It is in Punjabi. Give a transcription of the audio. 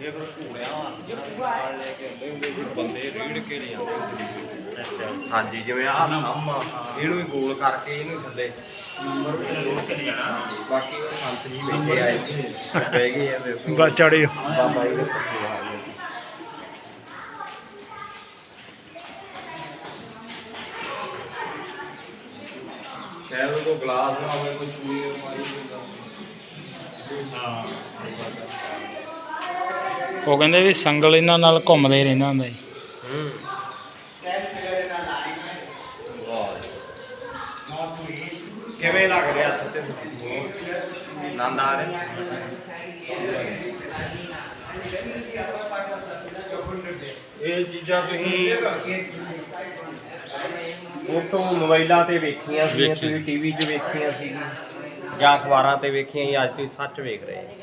ਇਹ ਫਿਰ ਘੋੜਿਆਂ ਨਾਲ ਲੈ ਕੇ ਆਉਂਦੇ ਹੁੰਦੇ ਸੀ ਬੰਦੇ ਰੀੜ ਕੇ ਲੈ ਆਉਂਦੇ ਹੁੰਦੇ। ਸੀ ਅੱਛਾ। ਹਾਂਜੀ ਜਿਵੇਂ ਆਹ ਥੰਮ ਆ ਇਹਨੂੰ ਵੀ ਗੋਲ ਕਰਕੇ ਇਹਨੂੰ ਥੱਲੇ ਕੇ ਬਾਕੀ ਉਹ ਸੰਤ ਜੀ ਬੈਠੇ ਆਏ। ਬਹਿ ਗਏ ਆ ਫਿਰ ਬਸ ਚੜਿਓ ਬਾਬਾ ਜੀ ਦੇ ਪੱਤੇ ਆ ਗਏ। ਸ਼ਾਇਦ ਉਹ ਗਲਾਸ ਨਾ ਹੋਵੇ ਕੋਈ ਚੂੜੀ ਮਾਰੀ ਹੁੰਦਾ ਹਾਂ ਉਹ ਕਹਿੰਦੇ ਵੀ ਸੰਗਲ ਇਹਨਾਂ ਨਾਲ ਘੁੰਮਦੇ ਹੀ ਰਹਿੰਦਾ ਹੁੰਦਾ ਜੀ। ਕਿਵੇਂ ਲੱਗ ਰਿਹਾ ਸੱਤੇ ਨੰਦ ਆ ਰਿਹਾ ਇਹ ਚੀਜ਼ਾਂ ਤੁਸੀਂ ਫੋਟੋ ਮੋਬਾਈਲਾਂ ਤੇ ਵੇਖੀਆਂ ਸੀ ਤੁਸੀਂ ਟੀਵੀ 'ਚ ਵੇਖੀਆਂ ਸੀ ਜਾਂ ਅਖਬਾਰਾਂ ਤੇ ਵੇਖੀਆਂ ਸੀ ਅੱਜ ਤੁਸੀਂ ਸੱਚ ਵੇਖ ਰਹੇ ਹੋ।